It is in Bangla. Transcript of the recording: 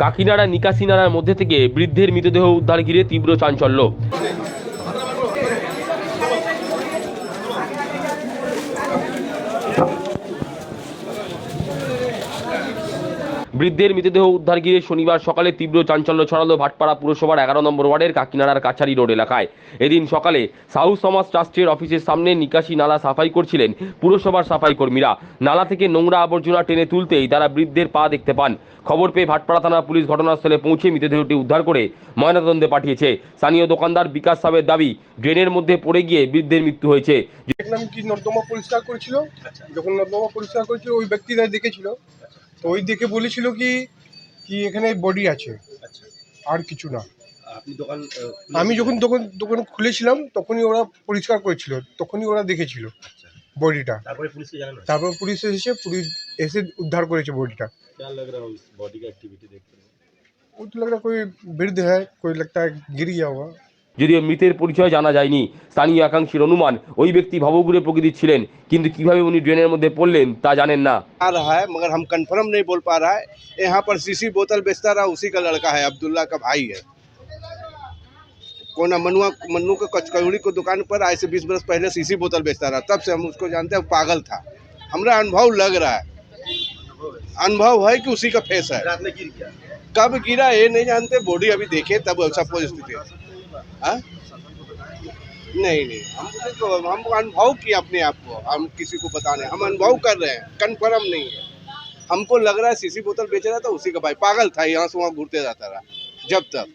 কাকিনাড়া নিকাশিনাড়ার মধ্যে থেকে বৃদ্ধের মৃতদেহ উদ্ধার ঘিরে তীব্র চাঞ্চল্য। বৃদ্ধের মৃতদেহ উদ্ধার ঘিরে শনিবার সকালে তীব্র চাঞ্চল্য ছড়ালো ভাটপাড়া পুরসভার এগারো নম্বর ওয়ার্ডের কাকিনাড়ার কাছারি রোড এলাকায়। এদিন সকালে সাউথ সমাজ ট্রাস্টের অফিসের সামনে নিকাশি নালা সাফাই করছিলেন পুরসভার সাফাই কর্মীরা। নালা থেকে নোংরা আবর্জনা টেনে তুলতেই তারা বৃদ্ধের পা দেখতে পান। খবর পেয়ে ভাটপাড়া থানা পুলিশ ঘটনাস্থলে পৌঁছে মৃতদেহটি উদ্ধার করে ময়নাতদন্তে পাঠিয়েছে। স্থানীয় দোকানদার বিকাশ সাহেবের দাবি, ড্রেনের মধ্যে পড়ে গিয়ে বৃদ্ধের মৃত্যু হয়েছে। দেখলাম কি নর্দমা পরিষ্কার করেছিল? যখন নর্দমা পরিষ্কার করেছিল, ওই ব্যক্তিরা দেখেছিল। তো ওই দেখে বলেছিল কি কি এখানে বডি আছে আর কিছু না আপনি দোকান আহ, আমি যখন দোকান দোকান খুলেছিলাম তখনই ওরা পরিষ্কার করেছিল তখনই ওরা দেখেছিল বডিটা তারপরে পুলিশকে জানানো তারপর পুলিশ এসেছে পুলিশ এসে উদ্ধার করেছে বডিটা क्या लग रहा है उस बॉडी का एक्टिविटी देख कर वो तो लग रहा है कोई वृद्ध है कोई लगता है गिर गया होगा যদিও মৃতের পরিচয় জানা যায়নি স্থানীয় একাংশের অনুমান ওই ব্যক্তি ভবঘুরে প্রকৃতির ছিলেন কিন্তু কিভাবে উনি ড্রেনের মধ্যে পড়লেন তা জানেন না आ रहा है मगर हम कंफर्म नहीं बोल पा रहा है यहाँ पर सीसी बोतल बेचता रहा उसी का लड़का है अब्दुल्ला का भाई है कोना मनुआ मन्नू के कचकौड़ी को दुकान पर आज से बीस बरस पहले सीसी बोतल बेचता रहा तब से हम उसको जानते हैं वो पागल था हमारा अनुभव लग रहा है अनुभव है कि उसी का फेस है रात में गिर गया कब गिरा ये नहीं जानते बॉडी अभी देखे तब सब परिस्थिति है हाँ? नहीं नहीं, हम तो हम अनुभव किए अपने आप को। हम किसी को बताने हम अनुभव कर रहे हैं। कन्फर्म नहीं है। हमको लग रहा है सीसी बोतल बेच रहा था, उसी का भाई पागल था, यहाँ से वहाँ घूरते जाता रहा, जब तक।